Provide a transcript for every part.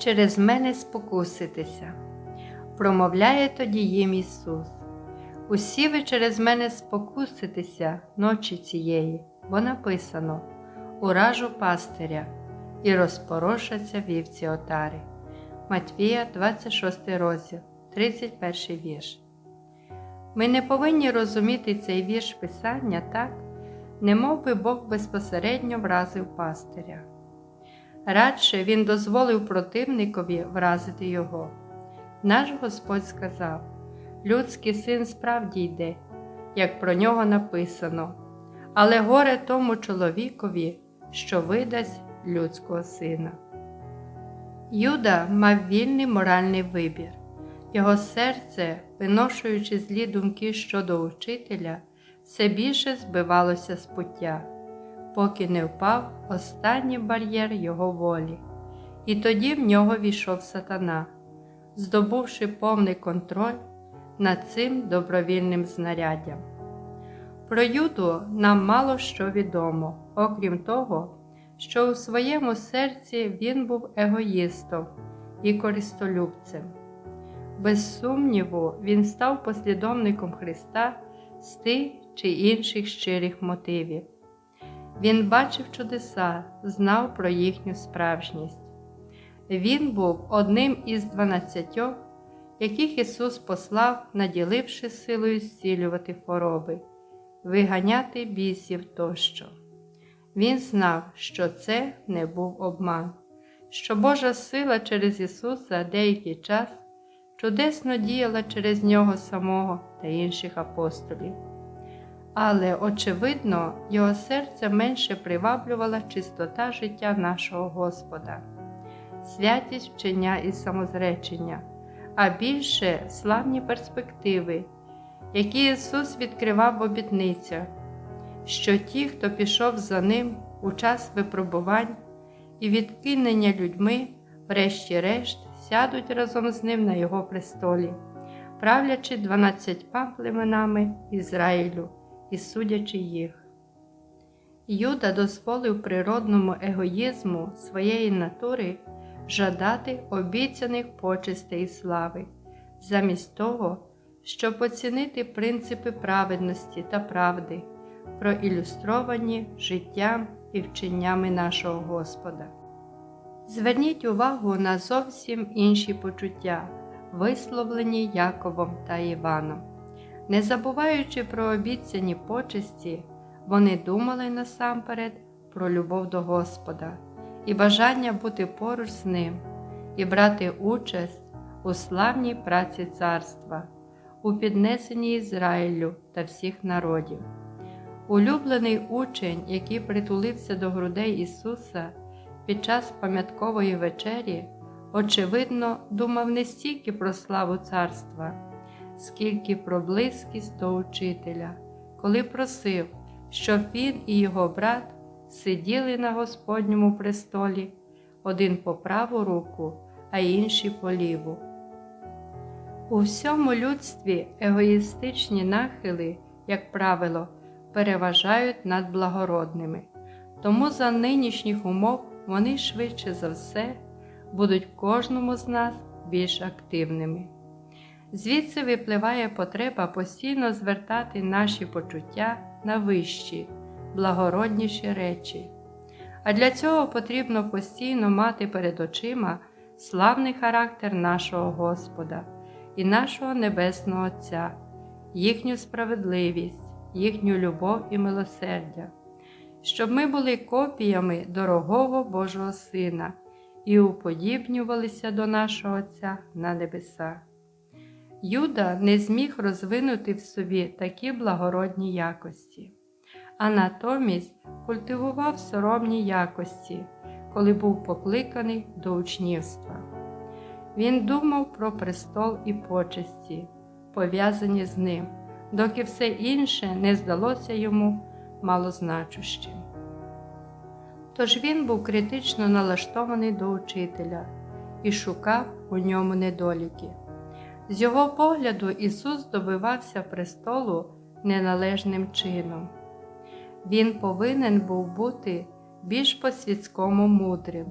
через мене спокуситеся, промовляє тоді їм Ісус. Усі ви через мене спокуситеся ночі цієї, бо написано уражу пастиря і розпорошаться вівці отари. Матвія, 26 розділ, 31 вірш. Ми не повинні розуміти цей вірш Писання так, немов би Бог безпосередньо вразив пастиря. Радше Він дозволив противникові вразити його. Наш Господь сказав: людський син справді йде, як про нього написано, але горе тому чоловікові, що видасть людського сина. Юда мав вільний моральний вибір. Його серце, виношуючи злі думки щодо учителя, все більше збивалося з пуття, поки не впав останній бар'єр його волі. І тоді в нього війшов сатана, здобувши повний контроль над цим добровільним знаряддям. Про Юду нам мало що відомо, окрім того, що у своєму серці він був егоїстом і користолюбцем. Без сумніву, він став послідовником Христа з тих чи інших щирих мотивів. Він бачив чудеса, знав про їхню справжність. Він був одним із дванадцятьох, яких Ісус послав, наділивши силою зцілювати хвороби, виганяти бісів тощо. Він знав, що це не був обман, що Божа сила через Ісуса деякий час чудесно діяла через нього самого та інших апостолів. Але, очевидно, його серце менше приваблювала чистота життя нашого Господа, святість вчення і самозречення, а більше славні перспективи, які Ісус відкривав в обітницях, що ті, хто пішов за Ним у час випробувань і відкинення людьми, врешті-решт, сядуть разом з ним на Його престолі, правлячи дванадцятьма племенами Ізраїлю і судячи їх. Юда дозволив природному егоїзму своєї натури жадати обіцяних почестей і слави, замість того, щоб оцінити принципи праведності та правди, проілюстровані життям і вченнями нашого Господа. Зверніть увагу на зовсім інші почуття, висловлені Яковом та Іваном. Не забуваючи про обіцяні почесті, вони думали насамперед про любов до Господа і бажання бути поруч з Ним і брати участь у славній праці царства, у піднесенні Ізраїлю та всіх народів. Улюблений учень, який притулився до грудей Ісуса під час пам'яткової вечері, очевидно, думав не стільки про славу царства, скільки про близькість до учителя, коли просив, щоб він і його брат сиділи на Господньому престолі, один по праву руку, а інший по ліву. У всьому людстві егоїстичні нахили, як правило, переважають над благородними, тому за нинішніх умов вони швидше за все будуть кожному з нас більш активними. Звідси випливає потреба постійно звертати наші почуття на вищі, благородніші речі. А для цього потрібно постійно мати перед очима славний характер нашого Господа і нашого Небесного Отця, їхню справедливість, їхню любов і милосердя, щоб ми були копіями дорогого Божого Сина і уподібнювалися до нашого Отця на небесах. Юда не зміг розвинути в собі такі благородні якості, а натомість культивував соромні якості, коли був покликаний до учнівства. Він думав про престол і почесті, пов'язані з ним, доки все інше не здалося йому малозначущим. Тож він був критично налаштований до учителя і шукав у ньому недоліки. З його погляду Ісус добивався престолу неналежним чином. Він повинен був бути більш по світському мудрим,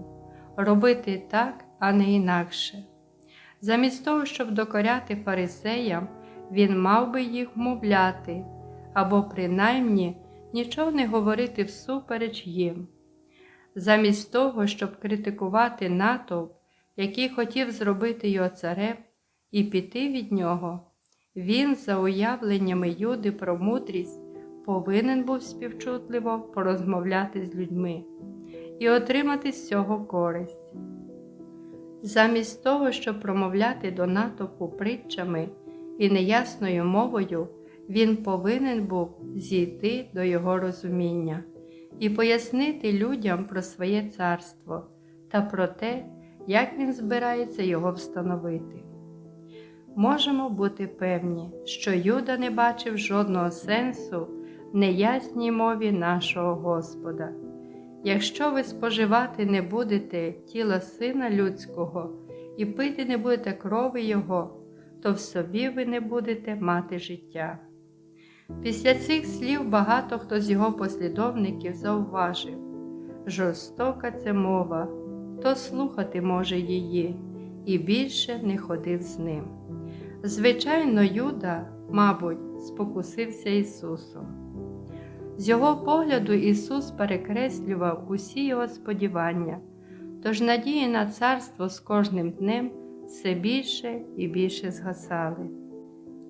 робити так, а не інакше. Замість того, щоб докоряти фарисеям, він мав би їх вмовляти або принаймні нічого не говорити всупереч їм. Замість того, щоб критикувати натовп, який хотів зробити його царем, і піти від нього, він, за уявленнями Юди про мудрість, повинен був співчутливо порозмовляти з людьми і отримати з цього користь. Замість того, щоб промовляти до натовпу притчами і неясною мовою, він повинен був зійти до його розуміння і пояснити людям про своє царство та про те, як він збирається його встановити. Можемо бути певні, що Юда не бачив жодного сенсу в неясній мові нашого Господа. Якщо ви споживати не будете тіла Сина Людського і пити не будете крови Його, то в собі ви не будете мати життя. Після цих слів багато хто з його послідовників зауважив жорстока це мова, хто слухати може її, і більше не ходив з ним. Звичайно, Юда, мабуть, спокусився Ісусом. З його погляду Ісус перекреслював усі його сподівання, тож надії на царство з кожним днем все більше і більше згасали.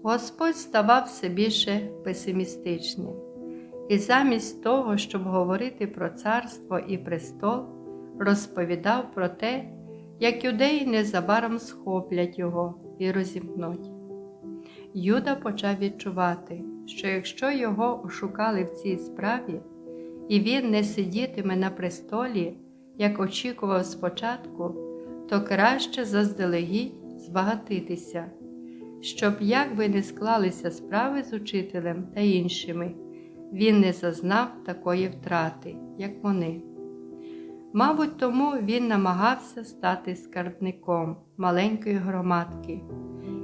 Господь ставав все більше песимістичним, і замість того, щоб говорити про царство і престол, розповідав про те, як юдеї незабаром схоплять його і розімкнуть. Юда почав відчувати, що якщо його ошукали в цій справі, і він не сидітиме на престолі, як очікував спочатку, то краще заздалегідь збагатитися, щоб як би не склалися справи з учителем та іншими, він не зазнав такої втрати, як вони. Мабуть, тому він намагався стати скарбником маленької громадки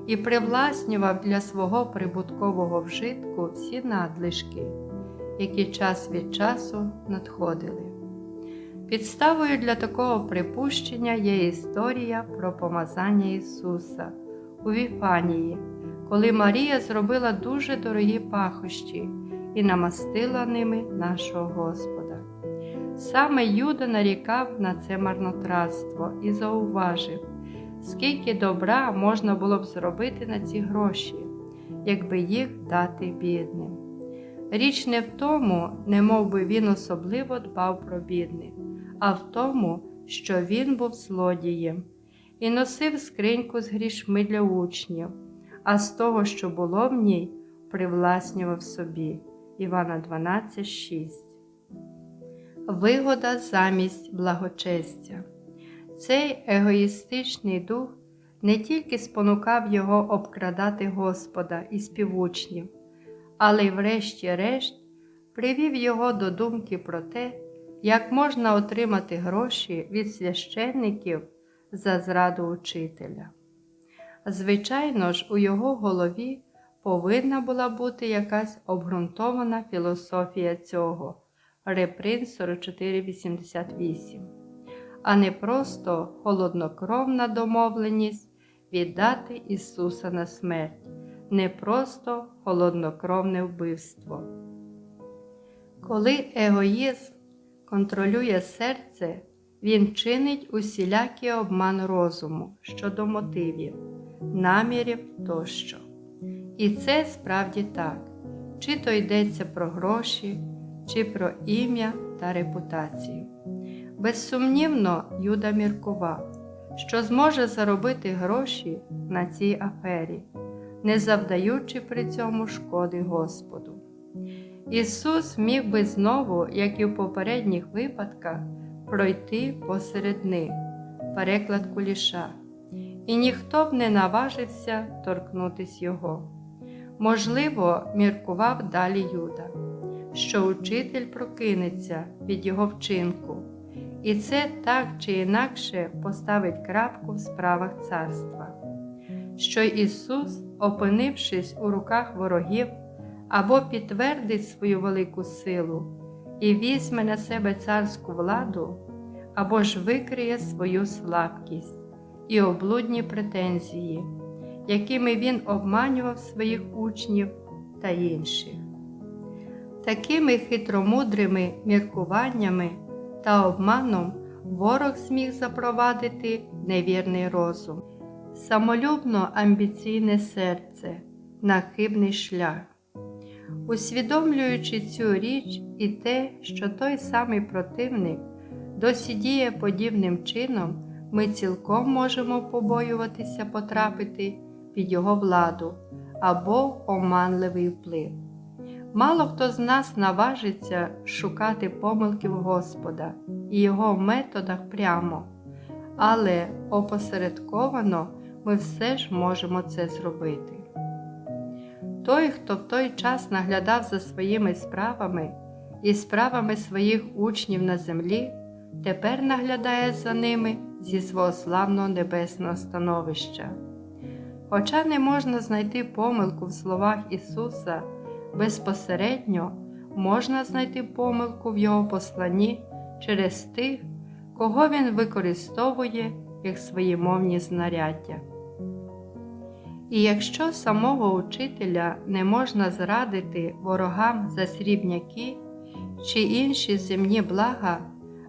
і привласнював для свого прибуткового вжитку всі надлишки, які час від часу надходили. Підставою для такого припущення є історія про помазання Ісуса у Віфанії, коли Марія зробила дуже дорогі пахощі і намастила ними нашого Господа. Саме Юда нарікав на це марнотратство і зауважив, скільки добра можна було б зробити на ці гроші, якби їх дати бідним. Річ не в тому, не би він особливо дбав про бідних, а в тому, що він був злодієм і носив скриньку з грішми для учнів, а з того, що було в ній, привласнював собі. Івана 12,6 Вигода замість благочестя. Цей егоїстичний дух не тільки спонукав його обкрадати Господа і співучнів, але й, врешті-решт, привів його до думки про те, як можна отримати гроші від священників за зраду учителя. Звичайно ж, у його голові повинна була бути якась обґрунтована філософія цього. Реприн 4488 а не просто холоднокровна домовленість віддати Ісуса на смерть, не просто холоднокровне вбивство. Коли егоїзм контролює серце, він чинить усілякий обман розуму щодо мотивів, намірів тощо. І це справді так, чи то йдеться про гроші, чи про ім'я та репутацію. Безсумнівно, Юда міркував, що зможе заробити гроші на цій афері, не завдаючи при цьому шкоди Господу. Ісус міг би знову, як і в попередніх випадках, пройти посеред них, переклад куліша, і ніхто б не наважився торкнутись Його. Можливо, міркував далі Юда, що учитель прокинеться від його вчинку. І це так чи інакше поставить крапку в справах царства, що Ісус, опинившись у руках ворогів, або підтвердить свою велику силу і візьме на себе царську владу, або ж викриє свою слабкість і облудні претензії, якими він обманював своїх учнів та інших. Такими хитромудрими міркуваннями та обманом ворог зміг запровадити невірний розум, самолюбно амбіційне серце, на хибний шлях. Усвідомлюючи цю річ і те, що той самий противник досі діє подібним чином, ми цілком можемо побоюватися потрапити під його владу або оманливий вплив. Мало хто з нас наважиться шукати помилки в Господа і його методах прямо, але опосередковано ми все ж можемо це зробити. Той, хто в той час наглядав за своїми справами і справами своїх учнів на землі, тепер наглядає за ними зі свого славного небесного становища. Хоча не можна знайти помилку в словах Ісуса безпосередньо, можна знайти помилку в Його посланні через тих, кого Він використовує як свої мовні знаряддя. І якщо самого учителя не можна зрадити ворогам за срібняки чи інші земні блага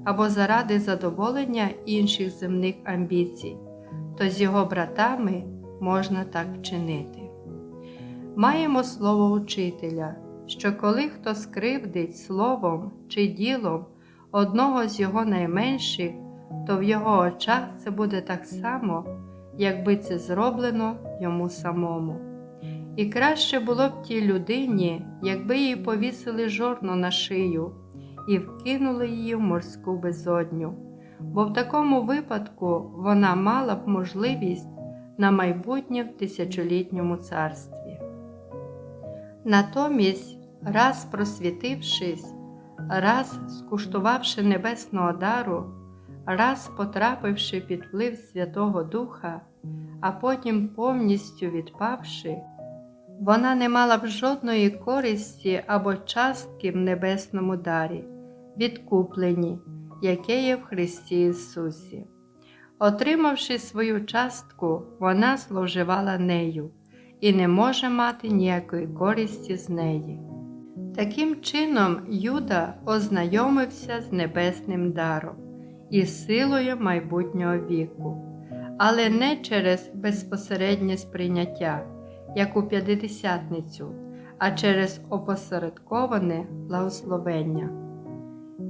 або заради задоволення інших земних амбіцій, то з його братами можна так вчинити. Маємо слово учителя, що коли хто скривдить словом чи ділом одного з його найменших, то в його очах це буде так само якби це зроблено йому самому. І краще було б тій людині, якби їй повісили жорно на шию і вкинули її в морську безодню, бо в такому випадку вона мала б можливість на майбутнє в тисячолітньому царстві. Натомість, раз просвітившись, раз скуштувавши небесного дару, раз потрапивши під вплив Святого Духа, а потім повністю відпавши, вона не мала б жодної користі або частки в небесному дарі, відкуплені, яке є в Христі Ісусі. Отримавши свою частку, вона зловживала нею і не може мати ніякої користі з неї. Таким чином, Юда ознайомився з небесним даром і силою майбутнього віку, але не через безпосереднє сприйняття, як у п'ятидесятницю, а через опосередковане благословення,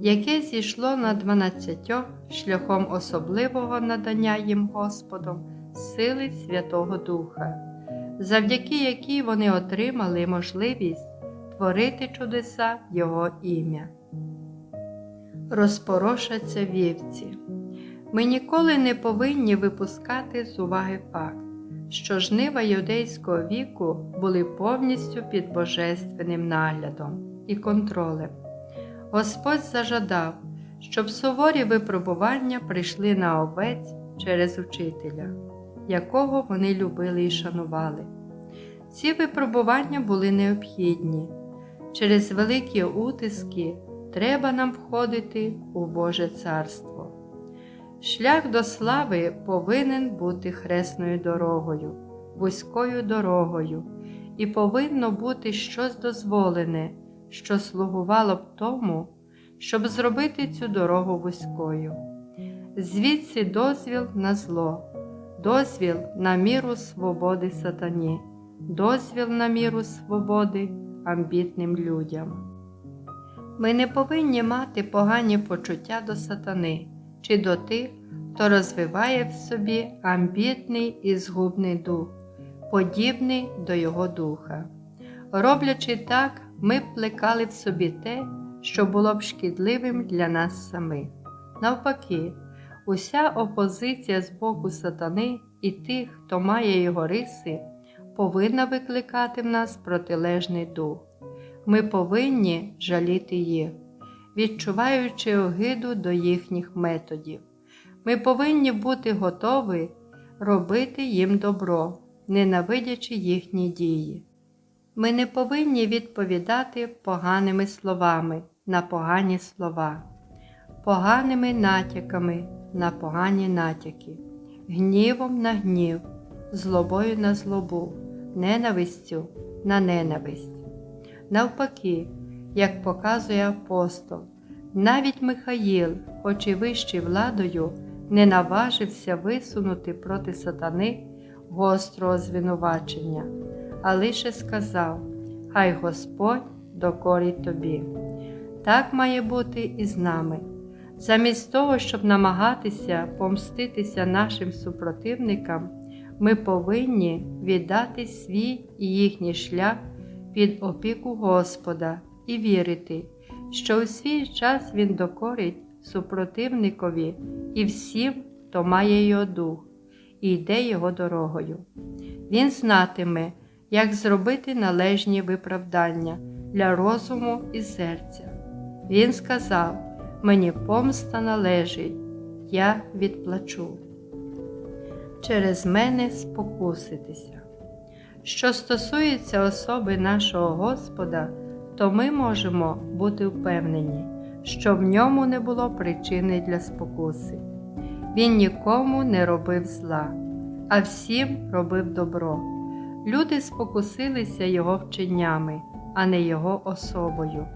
яке зійшло на дванадцятьох шляхом особливого надання їм Господом сили Святого Духа, завдяки якій вони отримали можливість творити чудеса Його ім'я розпорошаться вівці. Ми ніколи не повинні випускати з уваги факт, що жнива юдейського віку були повністю під божественним наглядом і контролем. Господь зажадав, щоб суворі випробування прийшли на овець через учителя, якого вони любили і шанували. Ці випробування були необхідні. Через великі утиски треба нам входити у Боже Царство. Шлях до слави повинен бути хресною дорогою, вузькою дорогою, і повинно бути щось дозволене, що слугувало б тому, щоб зробити цю дорогу вузькою. Звідси дозвіл на зло, дозвіл на міру свободи сатані, дозвіл на міру свободи амбітним людям. Ми не повинні мати погані почуття до сатани чи до тих, хто розвиває в собі амбітний і згубний дух, подібний до його духа. Роблячи так, ми б плекали в собі те, що було б шкідливим для нас самих. Навпаки, уся опозиція з боку сатани і тих, хто має його риси, повинна викликати в нас протилежний дух. Ми повинні жаліти їх, відчуваючи огиду до їхніх методів. Ми повинні бути готові робити їм добро, ненавидячи їхні дії. Ми не повинні відповідати поганими словами на погані слова. Поганими натяками на погані натяки, гнівом на гнів, злобою на злобу, ненавистю на ненависть. Навпаки, як показує апостол, навіть Михаїл, хоч і вищий владою, не наважився висунути проти сатани гострого звинувачення, а лише сказав: Хай Господь докорить тобі. Так має бути і з нами. Замість того, щоб намагатися помститися нашим супротивникам, ми повинні віддати свій і їхній шлях під опіку Господа і вірити, що у свій час Він докорить супротивникові і всім, хто має його дух і йде його дорогою. Він знатиме, як зробити належні виправдання для розуму і серця. Він сказав: Мені помста належить, я відплачу. Через мене спокуситися. Що стосується особи нашого Господа, то ми можемо бути впевнені, що в ньому не було причини для спокуси. Він нікому не робив зла, а всім робив добро. Люди спокусилися його вченнями, а не його особою.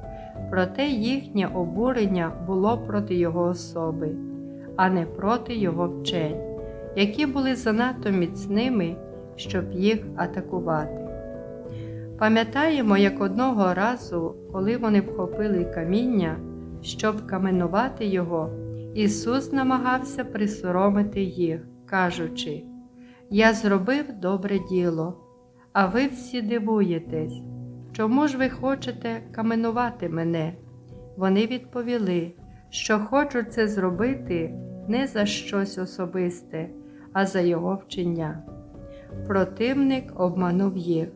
Проте їхнє обурення було проти його особи, а не проти його вчень, які були занадто міцними, щоб їх атакувати. Пам'ятаємо, як одного разу, коли вони вхопили каміння, щоб каменувати його, Ісус намагався присоромити їх, кажучи: Я зробив добре діло, а ви всі дивуєтесь, чому ж ви хочете каменувати мене? Вони відповіли, що хочуть це зробити не за щось особисте, а за його вчення. Противник обманув їх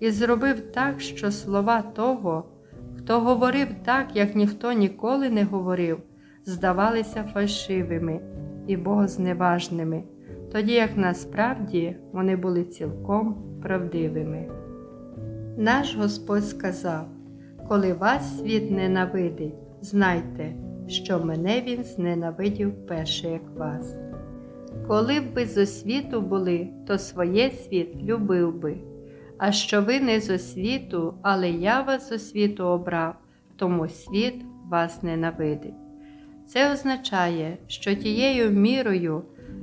і зробив так, що слова того, хто говорив так, як ніхто ніколи не говорив, здавалися фальшивими і богозневажними, тоді як насправді вони були цілком правдивими. Наш Господь сказав: Коли вас світ ненавидить, знайте, що мене Він зненавидів перше, як вас. Коли б ви з освіту були, то своє світ любив би. А що ви не з освіту, але я вас з освіту обрав, тому світ вас ненавидить. Це означає, що тією мірою,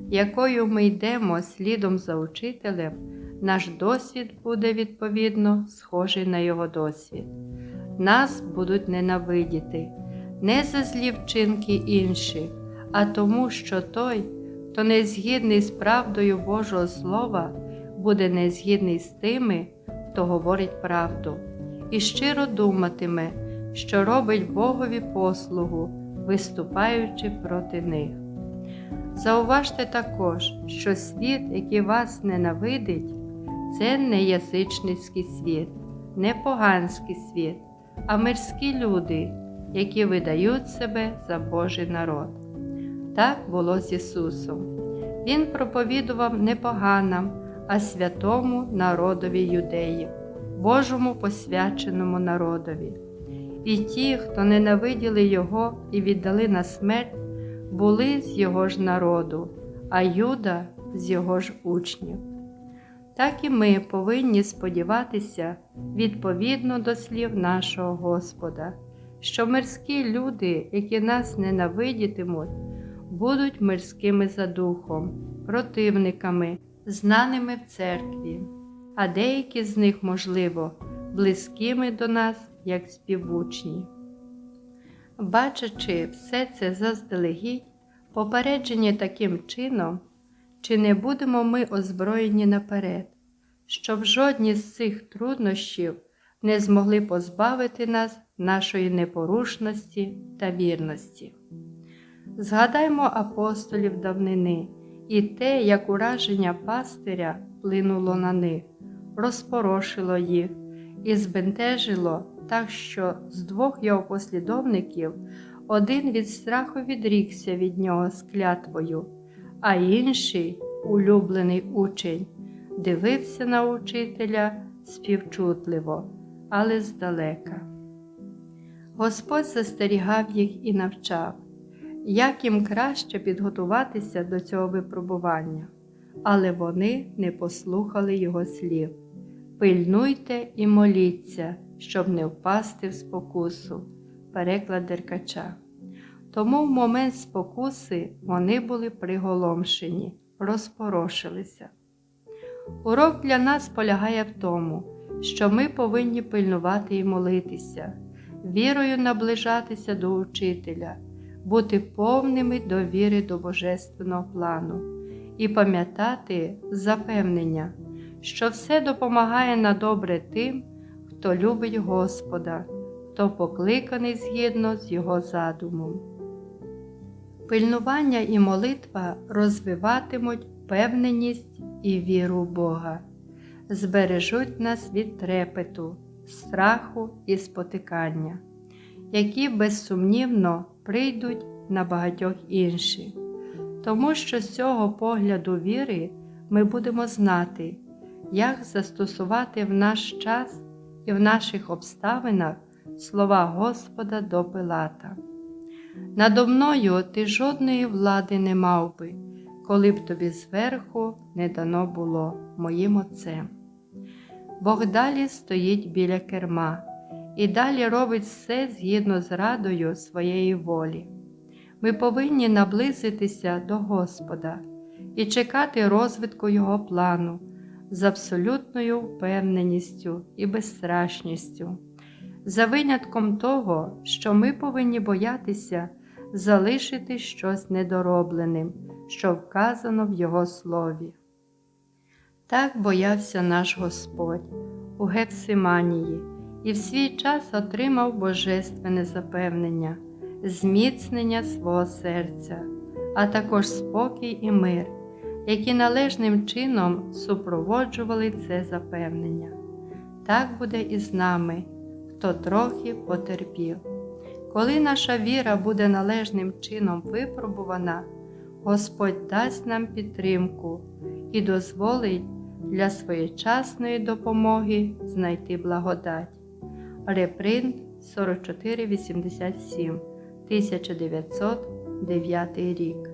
якою ми йдемо слідом за учителем, наш досвід буде відповідно схожий на його досвід. Нас будуть ненавидіти не за злі вчинки інших, а тому, що той, хто не згідний з правдою Божого Слова, буде незгідний з тими, хто говорить правду, і щиро думатиме, що робить Богові послугу, виступаючи проти них. Зауважте також, що світ, який вас ненавидить, це не язичницький світ, не поганський світ, а мирські люди, які видають себе за Божий народ. Так було з Ісусом. Він проповідував не поганам, а святому народові юдеїв, Божому посвяченому народові. І ті, хто ненавиділи Його і віддали на смерть, були з Його ж народу, а Юда з Його ж учнів. Так і ми повинні сподіватися відповідно до слів нашого Господа, що мирські люди, які нас ненавидітимуть, будуть мирськими за духом, противниками, знаними в церкві, а деякі з них, можливо, близькими до нас, як співучні. Бачачи все це заздалегідь, попереджені таким чином, чи не будемо ми озброєні наперед, щоб жодні з цих труднощів не змогли позбавити нас нашої непорушності та вірності. Згадаймо апостолів давнини і те, як ураження пастиря плинуло на них, розпорошило їх і збентежило так, що з двох його послідовників один від страху відрікся від нього з клятвою, а інший, улюблений учень, дивився на учителя співчутливо, але здалека. Господь застерігав їх і навчав. як їм краще підготуватися до цього випробування, але вони не послухали його слів. Пильнуйте і моліться, щоб не впасти в спокусу. Переклад Деркача. Тому в момент спокуси вони були приголомшені, розпорошилися. Урок для нас полягає в тому, що ми повинні пильнувати і молитися, вірою наближатися до учителя, бути повними довіри до Божественного плану і пам'ятати запевнення, що все допомагає на добре тим, хто любить Господа, хто покликаний згідно з Його задумом. Пильнування і молитва розвиватимуть впевненість і віру в Бога, збережуть нас від трепету, страху і спотикання, які безсумнівно прийдуть на багатьох інші. Тому що з цього погляду віри ми будемо знати, як застосувати в наш час і в наших обставинах слова Господа до Пилата. Надо мною ти жодної влади не мав би, коли б тобі зверху не дано було моїм отцем. Бог далі стоїть біля керма і далі робить все згідно з радою своєї волі. Ми повинні наблизитися до Господа і чекати розвитку Його плану з абсолютною впевненістю і безстрашністю, за винятком того, що ми повинні боятися залишити щось недоробленим, що вказано в Його слові. Так боявся наш Господь у Гефсиманії і в свій час отримав божественне запевнення, зміцнення свого серця, а також спокій і мир, які належним чином супроводжували це запевнення. Так буде і з нами, хто трохи потерпів. Коли наша віра буде належним чином випробувана, Господь дасть нам підтримку і дозволить для своєчасної допомоги знайти благодать. Репринт 4487 1909 рік